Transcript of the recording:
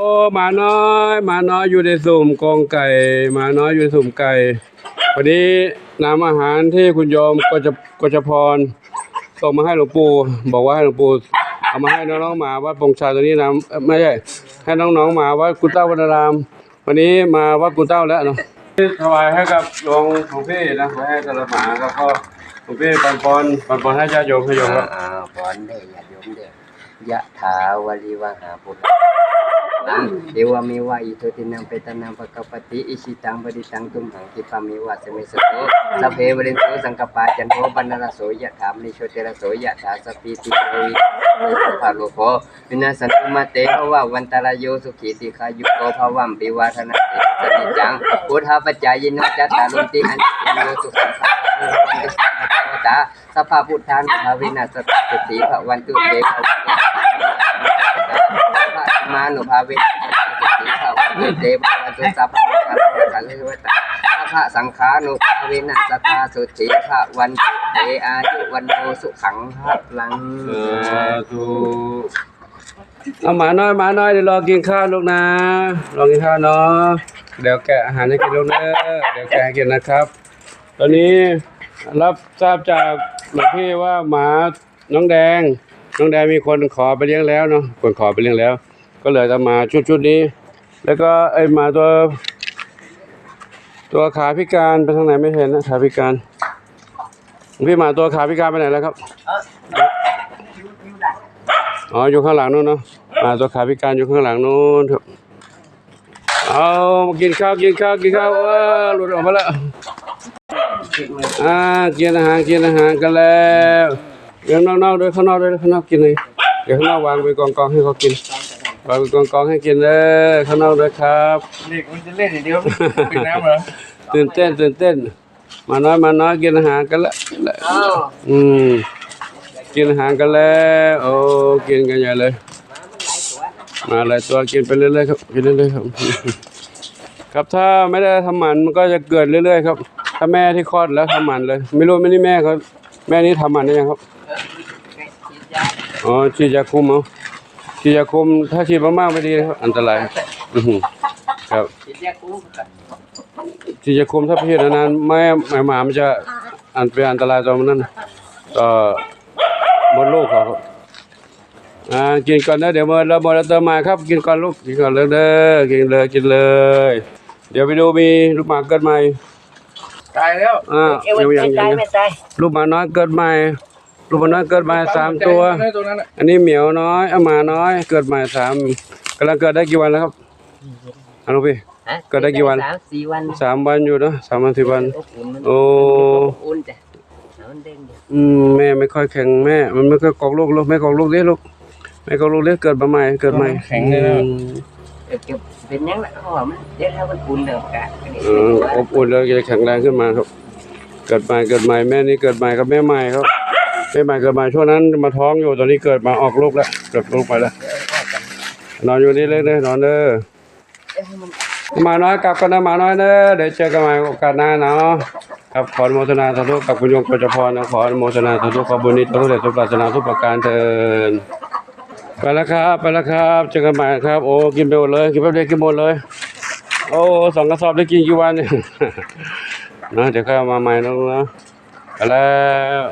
โอ้หมาน้อยหมาน้อยอยู่ในสุ่มกรงไก่หมาน้อยอยู่ในสุ่มไก่ วันนี้นำอาหารที่คุณโยมก็จะก็จะพรส่งมาให้หลวงปู่บอกว่าให้หลวงปู่เอามาให้น้องๆหมาวัดปงชาตัวนี้นำเอ่อไม่ใช่ให้น้องๆหมาวัดกุเต้าวนาราม วันนี้มาวัดกุเต้าแล้วเนาะถวายให้กับหลวงของพี่นะไว้ให้แต่ละหมาแล้วก็หลวงพี่ปันปอนปันปอนให้ญาติโยมให้โยมครับอ่าพรเด้อญาติโยมเด้อยะถาวลีวหาปุถะ นังเดวามิวะอิโตตินังเปตนังปะกปปติอิชิตังปฏิตังตุมหังคิปามิวะสมิสโตสัพเพวเรนโตสังกปปาจันโทปนนรสโสยะถามนิโชติรสโสยะถาสพพิติโยวิโยสุภาโลโควินาสันตุมาเตภวะวันตรายโยสุขีติขายุโกภวัมปิวาทนาเตสนิจังพุทธาปัจจายโนจัตตารุติอันติโนสุขังภะตาสัพพะพุทธานุภาเวนัสสตุติภะวันตุเตภะมา นุภาเวติเตภวันตุสัพพะสัพพะสังฆวตาสัพพะสังขานุภาเวนะสัทธาสุติภะวันเตอายุวันโนสุขังภะลังสาธุเอาหมาน้อยหมาน้อยเดี๋ยวรอกินข้าวลูกนะรอกินข้าวเนาะเดี๋ยวแกะอาหารให้กินลูกเนอะเดี๋ยวแกะให้กินนะครับ ตอนนี้รับทราบจากหลวงพี่ว่าหมาน้องแดง น้องแดงมีคนขอไปเลี้ยงแล้วเนาะคนขอไปเลี้ยงแล้ว ก็เลยจะมาชุดชุดนี้ แล้วก็ไอหมาตัว ตัวขาพิการไปทางไหนไม่เห็นนะขาพิการพี่มาตัวขาพิการไปไหนแล้วครับอ๋ออยู่ข้างหลังนู้นเนาะอ่าตัวขาพิการอยู่ข้างหลังนู้นครับเอามากินข้าวกินข้าวกินข้าวเออหลุดออกมาแล้วอ่ากินอาหารกินอาหารกันแล้วเดี๋ยวนอกๆด้วยข้างนอกด้วยข้างนอกกินเลยเดี๋ยวข้างนอกวางไปกองๆให้เขากิน วางไปกองกองๆให้กินเลยข้างนอกด้วยครับ เด็กมันจะเล่นอย่างเดียวเป็นน้ำเหรอตื่นเต้นตื่นเต้น มาน้อยมาน้อยกินอาหารกันแล้วอืมกินอาหารกันแล้วโอ้กินกันใหญ่เลย มาหลายตัวกินไปเรื่อยๆครับกินเรื่อยๆครับ ครับถ้าไม่ได้ทำหมันมันก็จะเกิดเรื่อยๆครับ ถ้าแม่ที่คลอดแล้วทำหมันเลย ไม่รู้ไม่นี่แม่เขาแม่นี้ทำหมันได้ยังครับอ๋อฉีดยาคุมเอา ฉีดยาคุมถ้าฉีดมากๆไม่ดีนะครับ อันตรายอือหือครับฉีดยาคุมถ้าฉีดนานๆไม่ไม่หมามันจะอันเป็นอันตรายต่อมันนั่นต่อมดลูกเขาครับอ่ากินก่อนนะเดี๋ยวมาแล้วหมดแล้วเติมมาครับ กินก่อนลูกกินก่อนเลยเด้อกินเลยกินเลย เดี๋ยวไปดูมีลูกหมาเกิดใหม่ตายแล้วอ่ายังยังยังยังลูกหมาน้อยเกิดใหม่ ลูกหมาน้อยเกิดใหม่สามตัว ตัวนั้นอะอันนี้เหมียวน้อยเอาหมาน้อย เกิดใหม่สามกำลังเกิดได้กี่วันแล้วครับอันลูกพี่ก็ได้กี่วัน สามสี่วันสามวันอยู่เนอะสามวันสี่วัน อบอุ่นมันโอ้อุ่นจ้ะมันเด้งเดียวอืมแม่ไม่ค่อยแข็งแม่ มันไม่ค่อยกอกลูกลูกแม่กอกลูกเล็กลูกแม่กอกลูกเล็กเกิดมาใหม่เกิดใหม่แข็งเลยนะ อืมเดี๋ยวเก็บเป็นยังไงเพราะว่ามันเดี๋ยวถ้ามันอุ่นเดี๋ยวกะอันนี้เอออบอุ่นแล้วจะแข็งแรงขึ้นมาครับ เกิดใหม่เกิดใหม่แม่นี่เกิดใหม่กับแม่ใหม่ครับ แม่ใหม่เกิดใหม่ช่วงนั้นมาท้องอยู่ตอนนี้เกิดมาออกลูกแล้วเกิดลูกไปแล้วนอนอยู่นี่เลยเด้อนอนเด้อมาน้อยกลับกันนะมาน้อยเด้อเดี๋ยวเจอกันใหม่โอกาสหน้าเนาะครับขอโมทนาสาธุกับคุณโยมกจพรนะขอโมทนาสาธุขอบุญนี้ทุกเดชทุกปรารถนาทุกประการเถินไปแล้วครับไปแล้วครับเจอกันใหม่ครับโอ้กินไปหมดเลยกินแป๊บเดียวกินหมดเลย โอ้สองกระสอบได้กินกี่วันเนี่ยนะเดี๋ยวค่อยเอามาใหม่นะลูกนะไปแล้ว